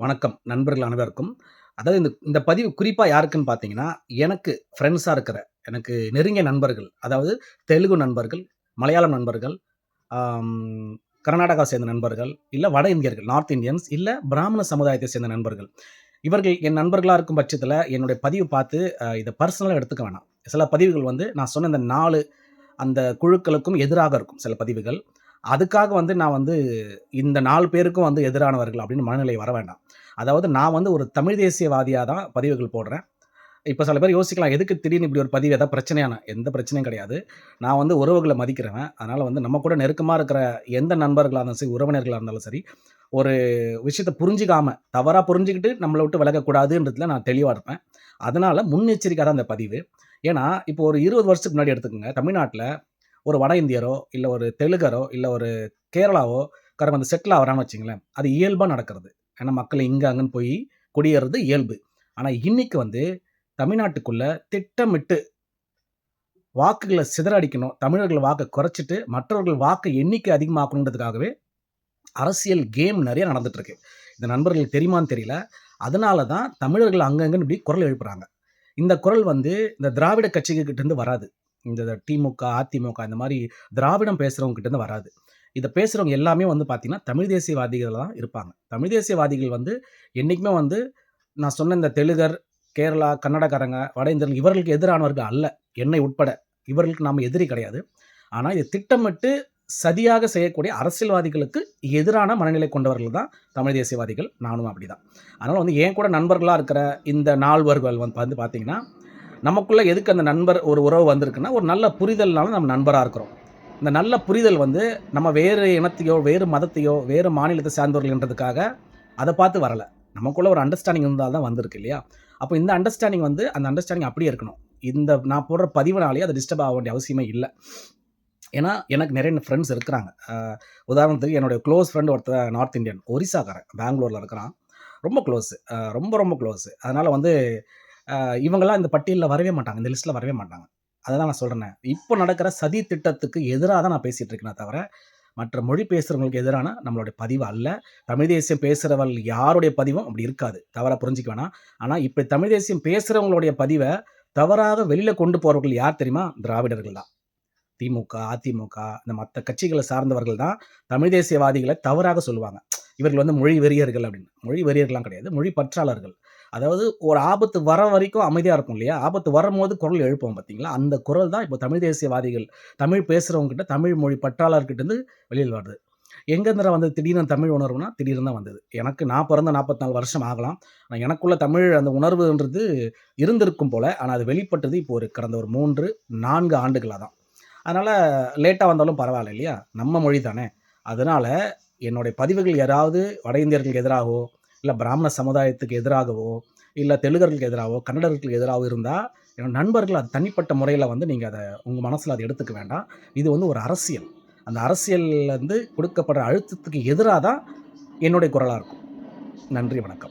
வணக்கம் நண்பர்கள் அனைவருக்கும். அதாவது இந்த இந்த பதிவு குறிப்பாக யாருக்குன்னு பார்த்தீங்கன்னா, எனக்கு ஃப்ரெண்ட்ஸாக இருக்கிற, எனக்கு நெருங்கிய நண்பர்கள். அதாவது தெலுங்கு நண்பர்கள், மலையாளம் நண்பர்கள், கர்நாடகா சேர்ந்த நண்பர்கள், இல்லை வட இந்தியர்கள், நார்த் இந்தியன்ஸ், இல்லை பிராமண சமுதாயத்தை சேர்ந்த நண்பர்கள். இவர்கள் என் நண்பர்களாக இருக்கும் பட்சத்தில் என்னுடைய பதிவு பார்த்து இதை பர்சனலாக எடுத்துக்க வேணாம். சில பதிவுகள் வந்து நான் சொன்ன இந்த நாலு அந்த குழுக்களுக்கும் எதிராக இருக்கும் சில பதிவுகள். அதுக்காக வந்து நான் வந்து இந்த நாலு பேருக்கும் வந்து எதிரானவர்கள் அப்படின்னு மனநிலை வர வேண்டாம். அதாவது நான் வந்து ஒரு தமிழ் தேசியவாதியாக தான் பதிவுகள் போடுறேன். இப்போ சில பேர் யோசிக்கலாம், எதுக்கு திடீர்னு இப்படி ஒரு பதிவு எதாவது பிரச்சனையான எந்த பிரச்சனையும் கிடையாது. நான் வந்து உறவுகளை மதிக்கிறவன். அதனால் வந்து நம்ம கூட நெருக்கமாக இருக்கிற எந்த நண்பர்களாக இருந்தாலும் சரி, உறவினர்களாக இருந்தாலும் சரி, ஒரு விஷயத்தை புரிஞ்சிக்காமல் தவறாக புரிஞ்சுக்கிட்டு நம்மளை விட்டு விலகக்கூடாதுன்றதுல நான் தெளிவாக இருப்பேன். அதனால் முன்னெச்சரிக்கையா தான் அந்த பதிவு. ஏன்னா, இப்போ ஒரு 20 வருஷத்துக்கு முன்னாடி எடுத்துக்கோங்க தமிழ்நாட்டில் ஒரு வட இந்தியரோ, இல்லை ஒரு தெலுங்கரோ, இல்லை ஒரு கேரளாவோ காரங்க வந்து செட்டில் ஆகிறான்னு வச்சுக்கங்களேன். அது இயல்பாக நடக்கிறது. ஏன்னா, மக்கள் இங்கே அங்கன்னு போய் குடியேறது இயல்பு. ஆனால் இன்றைக்கி வந்து தமிழ்நாட்டுக்குள்ளே திட்டமிட்டு வாக்குகளை சிதறடிக்கணும். தமிழர்கள் வாக்கை குறைச்சிட்டு, மற்றவர்கள் வாக்கு எண்ணிக்கை அதிகமாக்கணுன்றதுக்காகவே அரசியல் கேம் நிறைய நடந்துகிட்ருக்கு இந்த நண்பர்களுக்கு தெரியுமான்னு தெரியல. அதனால தான் தமிழர்கள் அங்கங்கன்னு இப்படி குரல் எழுப்புறாங்க. இந்த குரல் வந்து இந்த திராவிட கட்சிகிட்டேருந்து வராது. இந்த திமுக, அதிமுக இந்த மாதிரி திராவிடம் பேசுகிறவங்க இருந்து வராது. இதை பேசுகிறவங்க எல்லாமே வந்து பார்த்திங்கன்னா தமிழ் தேசியவாதிகள் தான் இருப்பாங்க. தமிழ் தேசியவாதிகள் வந்து என்னைக்குமே வந்து நான் சொன்ன இந்த தெலுங்கர், கேரளா, கன்னடக்காரங்க, வட இந்தியர்கள் இவர்களுக்கு எதிரானவர்கள் அல்ல. என்னை உட்பட. இவர்களுக்கு நாம் எதிரி கிடையாது. ஆனால் இது திட்டமிட்டு சதியாக செய்யக்கூடிய அரசியல்வாதிகளுக்கு எதிரான மனநிலை கொண்டவர்கள் தான் தமிழ் தேசியவாதிகள். நானும் அப்படிதான். அதனால் வந்து என் கூட நண்பர்களாக இருக்கிற இந்த நால்வர்கள் வந்து வந்து பார்த்திங்கன்னா நமக்குள்ளே எதுக்கு அந்த நண்பர் ஒரு உறவு வந்திருக்குன்னா, ஒரு நல்ல புரிதல்னால நம்ம நண்பராக இருக்கிறோம். இந்த நல்ல புரிதல் வந்து நம்ம வேறு இனத்தையோ, வேறு மதத்தையோ, வேறு மாநிலத்தை சார்ந்தவர்கள்ன்றதுக்காக அதை பார்த்து வரலை நமக்குள்ளே ஒரு அண்டர்ஸ்டாண்டிங் இருந்தால் தான் வந்திருக்கு இல்லையா? அப்போ இந்த அண்டர்ஸ்டாண்டிங் வந்து அந்த அண்டர்ஸ்டாண்டிங் அப்படியே இருக்கணும். இந்த நான் போடுற பதிவுனாலேயே அது டிஸ்டர்ப் ஆக வேண்டிய அவசியமே இல்லை ஏன்னா, எனக்கு நிறைய ஃப்ரெண்ட்ஸ் இருக்கிறாங்க. உதாரணத்துக்கு என்னுடைய க்ளோஸ் ஃப்ரெண்ட் ஒருத்தர் நார்த் இந்தியன். ஒரிசாக்காரன். பெங்களூரில் இருக்கிறான். ரொம்ப க்ளோஸு ரொம்ப, ரொம்ப க்ளோஸு அதனால் வந்து இவங்கெல்லாம் இந்த பட்டியலில் வரவே மாட்டாங்க. இந்த லிஸ்ட்டில் வரவே மாட்டாங்க. அததான் நான் சொல்கிறேன் இப்போ நடக்கிற சதி திட்டத்துக்கு எதிராக தான் நான் பேசிகிட்டு இருக்கேனே தவிர, மற்ற மொழி பேசுகிறவங்களுக்கு எதிரான நம்மளுடைய பதிவு அல்ல. தமிழ் தேசியம் பேசுகிறவர்கள் யாருடைய பதிவும் அப்படி இருக்காது. தவறாக புரிஞ்சிக்க வேணாம். ஆனால் இப்போ தமிழ் தேசியம் பேசுகிறவங்களுடைய பதிவை தவறாக வெளியில் கொண்டு போகிறவர்கள் யார் தெரியுமா? திராவிடர்கள் தான். திமுக, அதிமுக இந்த மற்ற கட்சிகளை சார்ந்தவர்கள் தான் தமிழ் தேசியவாதிகளை தவறாக சொல்லுவாங்க. இவர்கள் வந்து மொழி வெறியர்கள் அப்படின்னு. மொழி வெறியர்கள்லாம் கிடையாது. மொழி பற்றாளர்கள். அதாவது ஒரு ஆபத்து வர வரைக்கும் அமைதியாக இருக்கும் இல்லையா? ஆபத்து வரும்போது குரல் எழுப்புவோம் பார்த்தீங்களா? அந்த குரல் தான் இப்போ தமிழ் தேசியவாதிகள், தமிழ் பேசுகிறவங்ககிட்ட தமிழ் மொழி பற்றாளர்கிட்ட வெளியில் வருது. எங்கேருந்து வந்து திடீர்னு தமிழ் உணர்வுனா, திடீர்னு தான் வந்தது. எனக்கு நான் பிறந்த நாற்பத்தி நாலு வருஷம் ஆகலாம். ஆனால் எனக்குள்ள தமிழ் அந்த உணர்வுன்றது இருந்திருக்கும் போல. ஆனால் அது வெளிப்பட்டது இப்போ ஒரு கடந்த ஒரு மூன்று நான்கு ஆண்டுகளாக தான். அதனால் லேட்டாக வந்தாலும் பரவாயில்ல இல்லையா? நம்ம மொழி தானே. அதனால் என்னுடைய பதிவுகள் யாராவது வட இந்தியர்களுக்கு எதிராகவோ, இல்லை பிராமண சமுதாயத்துக்கு எதிராகவோ, இல்லை தெலுங்கர்களுக்கு எதிராகவோ, கன்னடர்களுக்கு எதிராகவோ இருந்தால் என்னோட நண்பர்கள் அது தனிப்பட்ட முறையில் வந்து நீங்கள் அதை உங்கள் மனசில் அதை எடுத்துக்க வேண்டாம். இது வந்து ஒரு அரசியல். அந்த அரசியல்லேருந்து கொடுக்கப்படுற அழுத்தத்துக்கு எதிராக தான் என்னுடைய குரலாக இருக்கும். நன்றி, வணக்கம்.